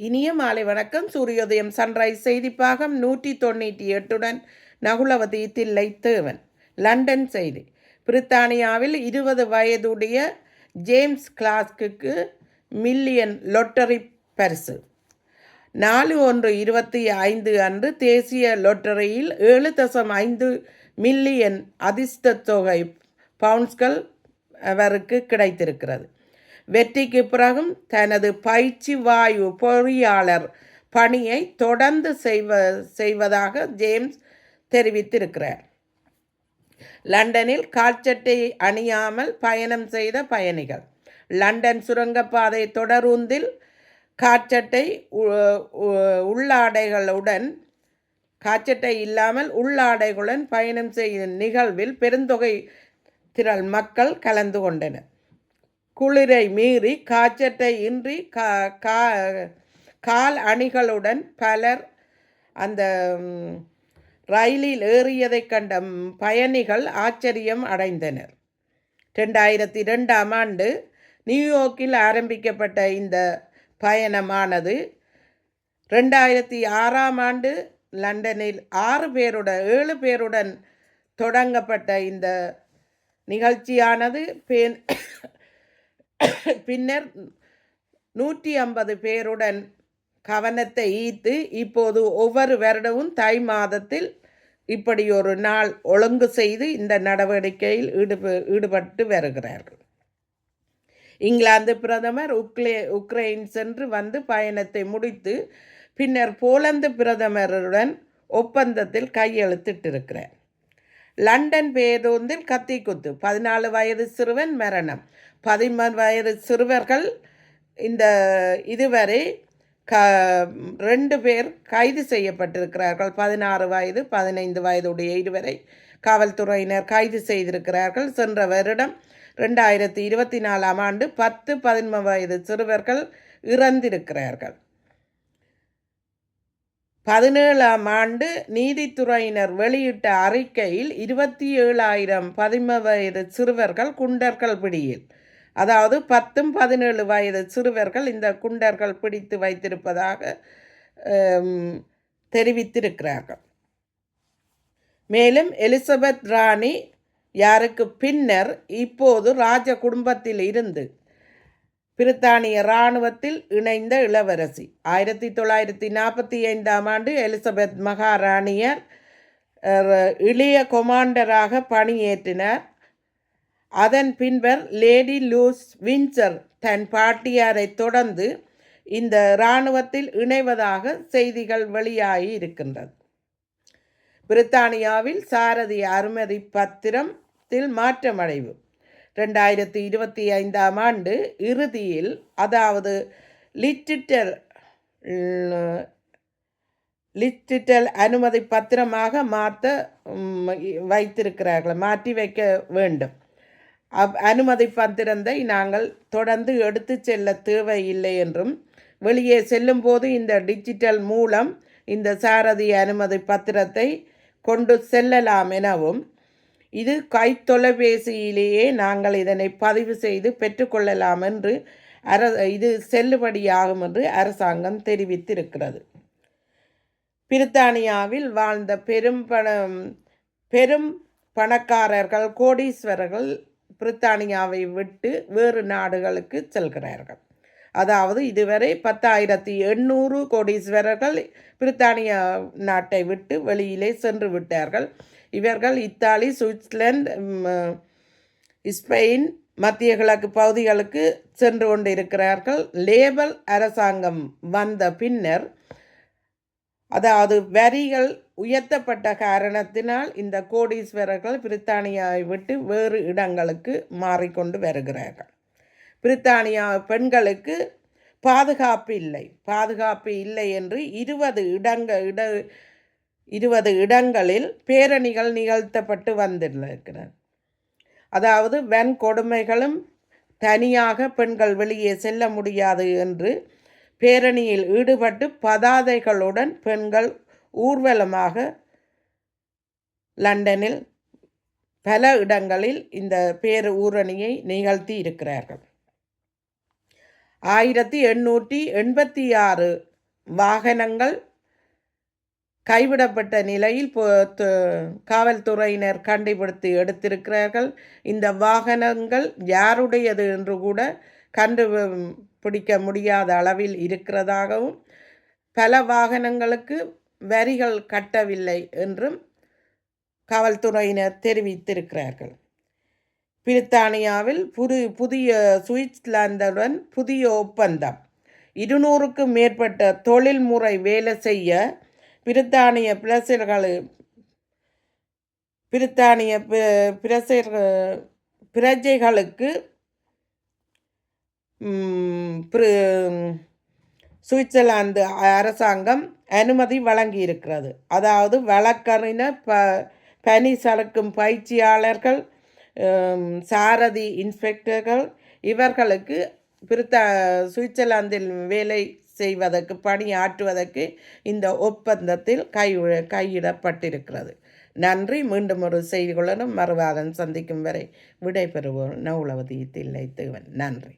இனிய மாலை வணக்கம். சூரியோதயம் சன்ரைஸ் செய்திப்பாகம் நூற்றி தொண்ணூற்றி எட்டுடன் நகுலவதி தில்லை தேவன். லண்டன் செய்தி. பிரித்தானியாவில் இருபது வயதுடைய ஜேம்ஸ் கிளாஸ்க்கு மில்லியன் லொட்டரி பரிசு. நாலு ஒன்று இருபத்தி ஐந்து அன்று தேசிய லொட்டரியில் ஏழு தசம் ஐந்து மில்லியன் அதிர்ஷ்ட தொகை பவுன்ஸ்கள் அவருக்கு கிடைத்திருக்கிறது. வெற்றிக்கு பிறகும் தனது பயிற்சி வாயு பொறியாளர் பணியை தொடர்ந்து செய்வ செய்வதாக ஜேம்ஸ் தெரிவித்திருக்கிறார். லண்டனில் கால்ச்சட்டை அணியாமல் பயணம் செய்த பயணிகள். லண்டன் சுரங்கப்பாதை தொடருந்தில் காற்றட்டை உ- உள்ளாடைகளுடன் காற்றட்டை இல்லாமல் உள்ளாடைகளுடன் பயணம் செய்யும் நிகழ்வில் பெருந்தொகை திரள் மக்கள் கலந்து கொண்டனர். குளிரை மீறி காற்றட்டை இன்றி கா கா- கால் அணிகளுடன் பலர் அந்த ரயிலில் ஏறியதைக் கண்ட பயணிகள் ஆச்சரியம் அடைந்தனர். ரெண்டாயிரத்தி ரெண்டாம் ஆண்டு நியூயார்க்கில் ஆரம்பிக்கப்பட்ட இந்த பயணமானது ரெண்டாயிரத்தி ஆறாம் ஆண்டு லண்டனில் ஆறு பேருடன் ஏழு பேருடன் தொடங்கப்பட்ட இந்த நிகழ்ச்சியானது பெண் பின்னர் நூற்றி ஐம்பது பேருடன் கவனத்தை ஈர்த்து இப்போது ஒவ்வொரு வருடமும் தை மாதத்தில் இப்படி ஒரு நாள் ஒழுங்கு செய்து இந்த நடவடிக்கையில் ஈடுப ஈடுபட்டு வருகிறார்கள். இங்கிலாந்து பிரதமர் உக்லே உக்ரைன் சென்று வந்து பயணத்தை முடித்து பின்னர் போலந்து பிரதமருடன் ஒப்பந்தத்தில் கையெழுத்திட்டிருக்கிறார். லண்டன் பேருந்தில் கத்திக்குத்து பதினாலு வயது சிறுவன் மரணம். பதிமூணு வயது சிறுவர்கள் இந்த இதுவரை க ரெண்டு பேர் கைது செய்யப்பட்டிருக்கிறார்கள். பதினாறு வயது பதினைந்து வயதுடைய இருவரை காவல்துறையினர் கைது செய்திருக்கிறார்கள். சென்ற வருடம் ரெண்டாயிரத்தி இருபத்தி நாலாம் ஆண்டு பத்து பதினொன்று வயது சிறுவர்கள் இறந்திருக்கிறார்கள். பதினேழாம் ஆண்டு நீதித்துறையினர் வெளியிட்ட அறிக்கையில் இருபத்தி ஏழாயிரம் பதிம வயது சிறுவர்கள் குண்டர்கள் பிடியில் அதாவது பத்தும் பதினேழு வயது சிறுவர்கள் இந்த குண்டர்கள் பிடித்து வைத்திருப்பதாக தெரிவித்திருக்கிறார்கள். மேலும் எலிசபெத் ராணி யாருக்கு பின்னர் இப்போது ராஜ குடும்பத்தில் இருந்து பிரித்தானிய இராணுவத்தில் இணைந்த இளவரசி. ஆயிரத்தி தொள்ளாயிரத்தி நாற்பத்தி ஐந்தாம் ஆண்டு எலிசபெத் மகாராணியர் இளைய கொமாண்டராக பணியேற்றினார். அதன் பின்பர் லேடி லூஸ் வின்சர் தன் பாட்டியாரை தொடர்ந்து இந்த இராணுவத்தில் இணைவதாக செய்திகள் வெளியாகி இருக்கின்றது பிரித்தானியாவில் சாரதி அனுமதி பத்திரத்தில் மாற்றமடைவு. ரெண்டாயிரத்தி இருபத்தி ஐந்தாம் ஆண்டு இறுதியில் அதாவது லிட்டிட்டர் லிட்டிட்டல் அனுமதி பத்திரமாக மாற்ற வைத்திருக்கிறார்கள் மாற்றி வைக்க வேண்டும். அவ் அனுமதி பத்திரத்தை நாங்கள் தொடர்ந்து எடுத்து செல்ல தேவையில்லை என்றும் வெளியே செல்லும்போது இந்த டிஜிட்டல் மூலம் இந்த சாரதி அனுமதி பத்திரத்தை கொண்டு செல்லலாம் எனவும் இது கைத்தொலைபேசியிலேயே நாங்கள் இதனை பதிவு செய்து பெற்றுக்கொள்ளலாம் என்று அர இது செல்லுபடியாகும் என்று அரசாங்கம் தெரிவித்திருக்கிறது. பிரித்தானியாவில் வாழ்ந்த பெரும் பணம் பெரும் பணக்காரர்கள் கோடீஸ்வரர்கள் பிரித்தானியாவை விட்டு வேறு நாடுகளுக்கு செல்கிறார்கள். அதாவது இதுவரை பத்தாயிரத்தி எண்ணூறு கோடீஸ்வரர்கள் பிரித்தானியா நாட்டை விட்டு வெளியிலே சென்று விட்டார்கள். இவர்கள் இத்தாலி சுவிட்சர்லாந்து ஸ்பெயின் மத்திய கிழக்கு பகுதிகளுக்கு சென்று கொண்டிருக்கிறார்கள். லேபல் அரசாங்கம் வந்த பின்னர் அதாவது வரிகள் உயர்த்தப்பட்ட காரணத்தினால் இந்த கோடீஸ்வரர்கள் பிரித்தானியாவை விட்டு வேறு இடங்களுக்கு மாறிக்கொண்டு வருகிறார்கள். பிரித்தானியா பெண்களுக்கு பாதுகாப்பு இல்லை. பாதுகாப்பு இல்லை என்று இருபது இடங்க இட இருபது இடங்களில் பேரணிகள் நிகழ்த்தப்பட்டு வந்திருக்கிறார் அதாவது வன்கொடுமைகளும் தனியாக பெண்கள் வெளியே செல்ல முடியாது என்று பேரணியில் ஈடுபட்டு பதாதைகளுடன் பெண்கள் ஊர்வலமாக லண்டனில் பல இடங்களில் இந்த பேர் ஊரணியை நிகழ்த்தி இருக்கிறார்கள். ஆயிரத்தி எண்ணூற்றி எண்பத்தி ஆறு வாகனங்கள் கைவிடப்பட்ட நிலையில் காவல்துறையினர் கண்டுபிடித்து எடுத்திருக்கிறார்கள். இந்த வாகனங்கள் யாருடையது என்று கூட கண்டு பிடிக்க முடியாத அளவில் இருக்கிறதாகவும் பல வாகனங்களுக்கு வரிகள் கட்டவில்லை என்றும் காவல்துறையினர் தெரிவித்திருக்கிறார்கள். பிரித்தானியாவில் புது புதிய சுவிட்சர்லாந்துடன் புதிய ஒப்பந்தம். இருநூறுக்கும் மேற்பட்ட தொழில்முறை வேலை செய்ய பிரித்தானிய பிரசர்கள் பிரித்தானிய பி- பிரசர்கள் பிரஜைகளுக்கு சுவிட்சர்லாந்து அரசாங்கம் அனுமதி வழங்கியிருக்கிறது. அதாவது வழக்கறிஞர் ப பனி சறுக்கும் பயிற்சியாளர்கள் சாரதி இன்ஸ்பெக்டர்கள் இவர்களுக்கு பிரித்த சுவிட்சர்லாந்தில் வேலை செய்வதற்கு பணியாற்றுவதற்கு இந்த ஒப்பந்தத்தில் கை கையிடப்பட்டிருக்கிறது. நன்றி. மீண்டும் ஒரு செய்திகளுடன் மறுவாதம் சந்திக்கும் வரை விடைபெறுவோம். நவுலவதி தில்லை தேவன். நன்றி.